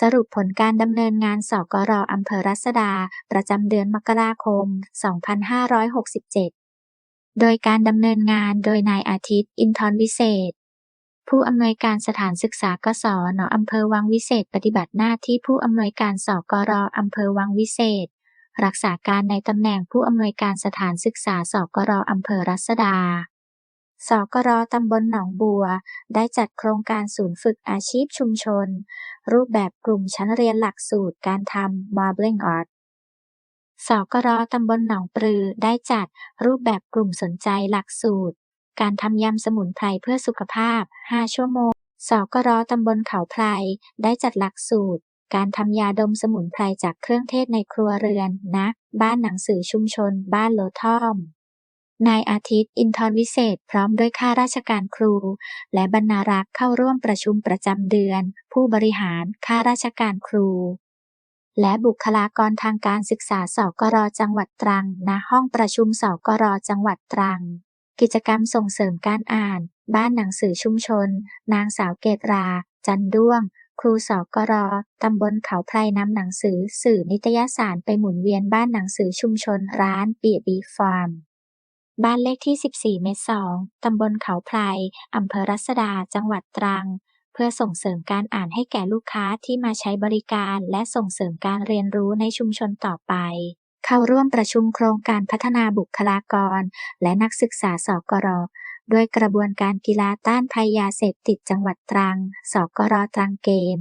สรุปผลการดำเนินงานสกรอำเภอรัศดา ประจำเดือนมกราคม 2567 โดยการดำเนินงานโดยนายอาทิตย์อินทรวิเศษ ผู้อำนวยการสถานศึกษากศนอำเภอวังวิเศษปฏิบัติหน้าที่ผู้อำนวยการสกรอำเภอวังวิเศษ รักษาการในตำแหน่งผู้อำนวยการสถานศึกษาสกรอำเภอรัศดา สกรตำบลหนองบัว ได้จัดโครงการศูนย์ฝึกอาชีพชุมชน รูปแบบกลุ่มชั้นเรียนหลักสูตรการทำ Marbling Art สกรตำบลหนองปลือได้จัดรูปแบบกลุ่มสนใจหลักสูตร การทำยำสมุนไพรเพื่อสุขภาพ 5 ชั่วโมง สกรตำบลเขาไพรได้จัดหลักสูตร การทำยาดมสมุนไพรจากเครื่องเทศในครัวเรือนณบ้านหนังสือชุมชน บ้านโลท่อม นายอาทิตย์อินทรวิเศษพร้อมด้วยข้าราชการครู และบรรณารักษ์เข้าร่วมประชุมประจำเดือน ผู้บริหารข้าราชการครู และบุคลากรทางการศึกษาสกรจังหวัดตรังณห้องประชุมสกรจังหวัดตรัง กิจกรรมส่งเสริมการอ่าน บ้านหนังสือชุมชน นางสาวเกตรา จันด้วง ครูสกรตำบลเขาไพรนำหนังสือ สื่อนิตยสารไปหมุนเวียนบ้านหนังสือชุมชนร้านเปียบีฟาร์ม บ้านเลขที่ 14 เมตร 2 ตำบลเขาไพรอำเภอรัศดา จังหวัดตรัง เพื่อส่งเสริมการอ่านให้แก่ลูกค้าที่มาใช้บริการและส่งเสริมการเรียนรู้ในชุมชนต่อไป เข้าร่วมประชุมโครงการพัฒนาบุคลากร และนักศึกษาสกรด้วยกระบวนการกีฬาต้านภัยยาเสพติดจังหวัดตรัง สกรตรังเกม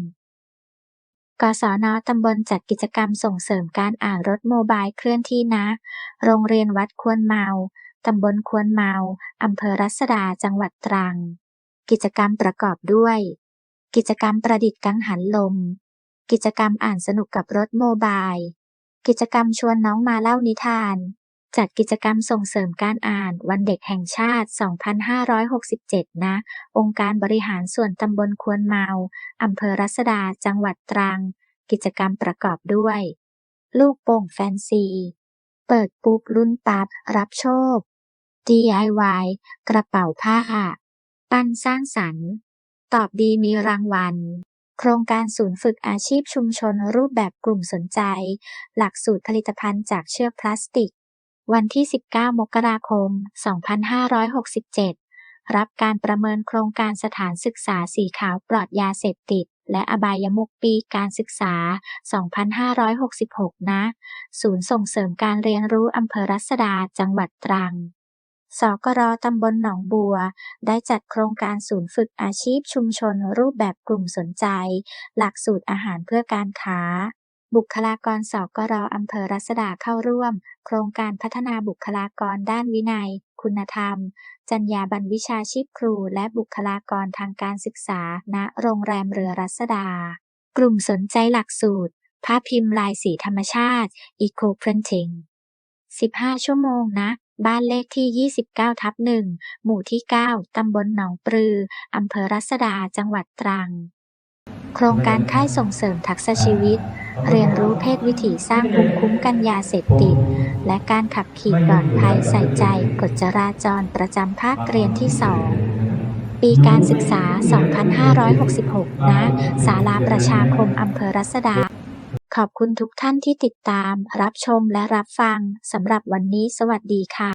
กศนตำบลจัดกิจกรรมส่งเสริมการอ่านรถโมบายเคลื่อนที่นะ โรงเรียนวัดควรเมา ตำบลควรเมา อำเภอรัศดา จังหวัดตรัง กิจกรรมประกอบด้วย กิจกรรมประดิษฐ์กังหันลม กิจกรรมอ่านสนุกกับรถโมบาย กิจกรรมชวนน้องมาเล่านิทาน จัดกิจกรรมส่งเสริมการอ่านวันเด็กแห่งชาติ 2567 นะ องค์การบริหารส่วนตำบลควรเมา อำเภอรัศดา จังหวัดตรัง กิจกรรมประกอบด้วย ลูกโป่งแฟนซีเปิดปุ๊บลุ้นปับรับโชค DIY กระเป๋าผ้า ปั้นสร้างสรรค์ ตอบดีมีรางวัล โครงการศูนย์ฝึกอาชีพชุมชนรูปแบบกลุ่มสนใจ หลักสูตรผลิตภัณฑ์จากเชือกพลาสติก วันที่ 19 มกราคม 2567 รับการประเมินโครงการสถานศึกษาสีขาวปลอดยาเสพติดและอบายมุขปีการศึกษา 2566 นะ ศูนย์ส่งเสริมการเรียนรู้อำเภอรัศดา จังหวัดตรัง สกรตำบลหนองบัว ได้จัดโครงการศูนย์ฝึกอาชีพชุมชนรูปแบบกลุ่มสนใจ หลักสูตรอาหารเพื่อการค้า บุคลากรสกรอำเภอรัศดาเข้าร่วม โครงการพัฒนาบุคลากรด้านวินัย คุณธรรม จรรยาบรรณวิชาชีพครู และบุคลากรทางการศึกษา ณ โรงแรมเรือรัศดา กลุ่มสนใจหลักสูตรภาพพิมพ์ลายสีธรรมชาติ Eco Printing 15 ชั่วโมงนะ บ้านเลขที่ 29 ทับ1หมู่ที่ 9 ตำบลหนองปลือ อำเภอรัศดา จังหวัดตรัง โครงการค่ายส่งเสริมทักษะชีวิต เรียนรู้เพศวิถีสร้างภูมิคุ้มกันยาเสพติด และการขับขี่ปลอดภัยใส่ใจกฎจราจรประจำภาคเรียนที่2ปีการศึกษา 2566 ณ ศาลาประชาคมอำเภอรัศดา ขอบคุณทุกท่านที่ติดตาม รับชมและรับฟัง สำหรับวันนี้สวัสดีค่ะ